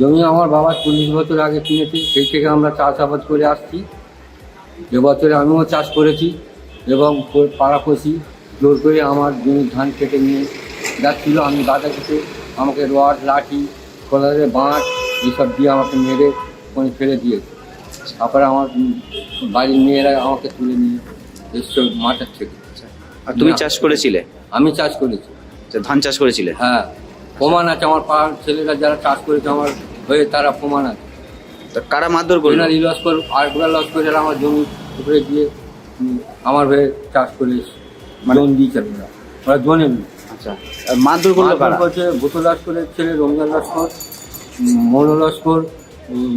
জমি আমার বাবা চল্লিশ বছর আগে কিনেছে সেই থেকে আমরা চাষাবাদ করে আসছি। এবছরে আমিও চাষ করেছি এবং প- পাড়াপড়শি জোর করে আমার জমির ধান কেটে নিয়ে যাচ্ছিল। আমি দাদা কেটে আমাকে রড লাঠি কলারে বাঁশ এইসব দিয়ে আমাকে মেরে ওখানে ফেলে দিয়েছে। তারপরে আমার বাড়ির মেয়েরা আমাকে তুলে নিয়ে এসছে মাঠের থেকে। আর তুমি চাষ করেছিলে? আমি চাষ করেছি। যে ধান চাষ করেছিলে? হ্যাঁ। প্রমাণ আছে আমার পাড়ার ছেলেরা যারা চাষ করেছে আমার হয়ে তারা প্রমাণ আছে। তা কারা মারধর করল? ওনার লস্কর আরেকবার লস্করের আমার জমি উপরে গিয়ে আমার হয়ে চাষ করে মানে- লোন দিয়েছে ওরা। ওরা জনে আচ্ছা আর মারধর করল কারা? করছে ভূত লস্করের ছেলে রমজান লস্কর মনু লস্কর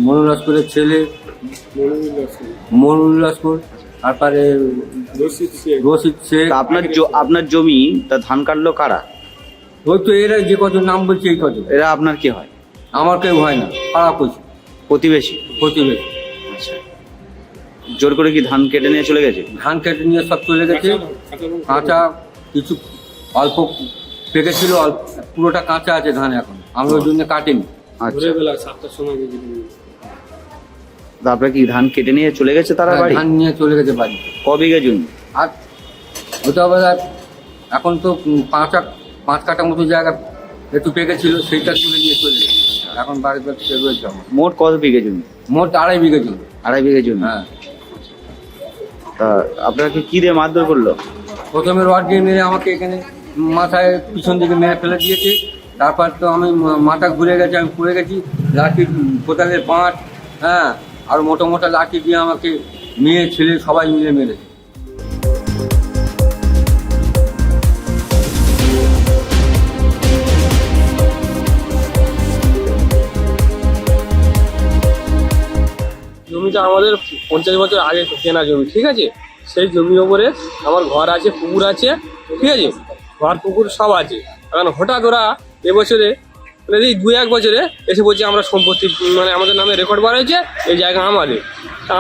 মনু লস্করের ছেলে মনুল লস্কর তারপরে রশিদ শেখ। আপনার আপনার জমি তা ধান কাটলো কারা? ওই তো এরা যে কত নাম বলছে এই কত এরা আপনার কি হয়? আমার কেউ হয় না পাড়া করছে প্রতিবেশী? প্রতিবেশী। আচ্ছা। জোর করে কি ধান কেটে নিয়ে চলে গেছে? ধান কেটে নিয়ে সব চলে গেছে। কাঁচা কিছু অল্প পেকেছিল অল্প পুরোটা কাঁচা আছে ধান এখন। আমি ওই জন্য কাটিনি। আচ্ছা। তারপরে কি ধান কেটে নিয়ে চলে গেছে তারা হ্যাঁ, বাড়ি? ধান নিয়ে চলে গেছে বাড়ি। ক বিঘা জমি আর ওটা আবার আর এখন তো পাঁচ পাঁচ কাটা মতো জায়গা একটু পেকেছিল সেইটা তুলে নিয়ে চলে এখন বাড়িতে বাড়িতে রয়েছে আমার। মোট কত বিঘা জমি? মোট আড়াই বিঘে ছিল আড়াই বিঘে জমি? হ্যাঁ। তা আপনাকে কি দিয়ে মারধর করল? প্রথমে রড দিয়ে মেরে আমাকে এখানে মাথায় পিছন দিকে মেরে ফেলে দিয়েছে। তারপর তো আমি মাথা ঘুরে গেছে আমি পড়ে গেছি। লাঠি কোদালের বাঁট হ্যাঁ। আর মোটা মোটা লাঠি দিয়ে আমাকে মেয়ে ছেলে সবাই মিলে মেরেছে। জমিটা আমাদের পঞ্চাশ বছর আগে কেনা জমি, ঠিক আছে? সেই জমির ওপরে আমার ঘর আছে, পুকুর আছে, ঠিক আছে? ঘর, পুকুর সব আছে। এখন হঠাৎ ওরা এবছরে মানে এই দু এক বছরে এসে বলছে আমরা সম্পত্তি মানে আমাদের নামে রেকর্ড বার হয়েছে, এই জায়গা আমাদের।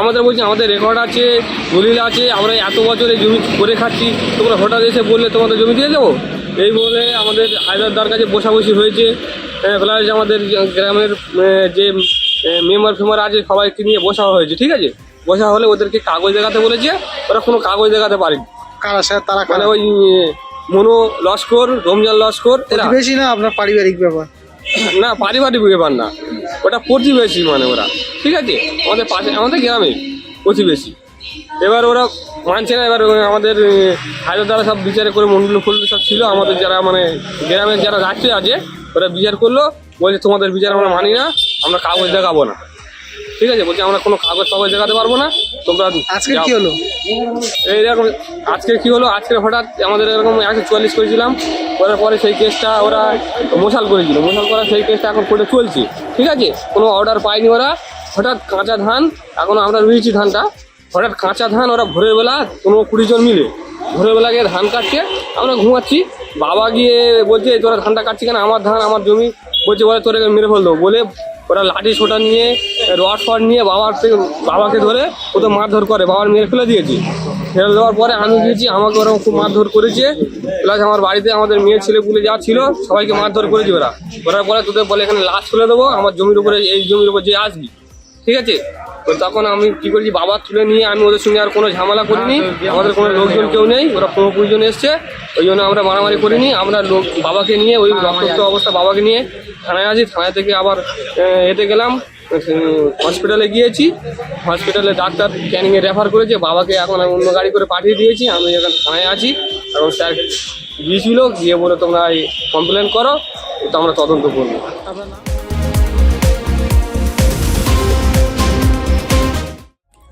আমাদের বলছে, আমাদের রেকর্ড আছে, দলিল আছে, আমরা এত বছরে জমি করে খাচ্ছি, তোমরা হঠাৎ এসে বললে তোমাদের জমি দিয়ে দেবো? এই বলে আমাদের হায়দারদার কাছে বসাবসি হয়েছে। প্লাস আমাদের গ্রামের যে মেম্বার ফেম্বার আছে সবাইকে নিয়ে বসা হয়েছে ঠিক আছে? বসা হলে ওদেরকে কাগজ দেখাতে বলেছে ওরা কোনো কাগজ দেখাতে পারেনি। কারা স্যার তারা মানে ওই মনো লস্কর রমজান লস্কর এরা। প্রতিবেশী না আপনার পারিবারিক ব্যাপার? না পারিবারিক ব্যাপার না। ওটা প্রতিবেশী মানে ওরা ঠিক আছে? আমাদের পাশে আমাদের গ্রামে প্রতিবেশী। এবার ওরা মানছে না এবার আমাদের হাজার দ্বারা সব বিচারে করে মন্ডল ফুল সব ছিল আমাদের যারা মানে গ্রামের যারা রাষ্ট্রে আছে ওরা বিচার করল বলছে তোমাদের বিচার আমরা মানি না আমরা কাগজ দেখাবো না। ঠিক আছে? বলছে আমরা কোনো কাগজ ফাগজ দেখাতে পারব না তোমরা আজকে। কি হলো? এইরকম আজকে কি হলো? আজকে হঠাৎ আমাদের এরকম একশো চুয়াল্লিশ করেছিলাম করার পরে সেই কেসটা ওরা মশাল করেছিল। মশাল করা সেই কেসটা এখন কোর্টে চলছে। ঠিক আছে? কোনো অর্ডার পায়নি ওরা। হঠাৎ কাঁচা ধান এখন আমরা রুইছি ধানটা। হঠাৎ কাঁচা ধান ওরা ভোরের বেলা কোনো কুড়ি জন মিলে ভোরের বেলা গিয়ে ধান কাটছে আমরা ঘুমাচ্ছি। বাবা গিয়ে বলছে, তোরা ধানটা কাটছি কেন? আমার ধান, আমার জমি। বলছে, বলে তোরা মেরে ফেলতো। বলে ওরা লাঠি ছোটা নিয়ে, রড ফড নিয়ে বাবার বাবাকে ধরে ও তো মারধর করে। বাবার মেরে ফেলে দিয়েছে। ফেলে দেওয়ার পরে আমি গিয়েছি, আমাকে ওরা খুব মারধর করেছে। প্লাস আমার বাড়িতে আমাদের মেয়ে ছেলে পুলে যা ছিল, সবাইকে মারধর করেছে ওরা। করার পরে তোদের বলে, এখানে লাশ ফেলে দেবো, আমার জমির উপরে, এই জমির উপর যে আসবি। ঠিক আছে? তো তখন আমি কি করছি, বাবা তুলে নিয়ে আমি ওদের সঙ্গে আর কোনো ঝামেলা করিনি। আমাদের কোনো লোকজন কেউ নেই, ওরা কোনো কুড়িজন এসছে। ওই জন্য আমরা মারামারি করিনি। আমরা লোক বাবাকে নিয়ে ওই রক্তাক্ত অবস্থা বাবাকে নিয়ে থানায় আছি। থানায় থেকে আবার এতে গেলাম হসপিটালে গিয়েছি। হসপিটালে ডাক্তার ক্যানিংয়ে রেফার করেছে। বাবাকে এখন আমি অন্য গাড়ি করে পাঠিয়ে দিয়েছি। আমি এখন থানায় আছি। এবং স্যার গিয়েছিল। গিয়ে বলে তোমরা কমপ্লেন করো। তো আমরা তদন্ত করব।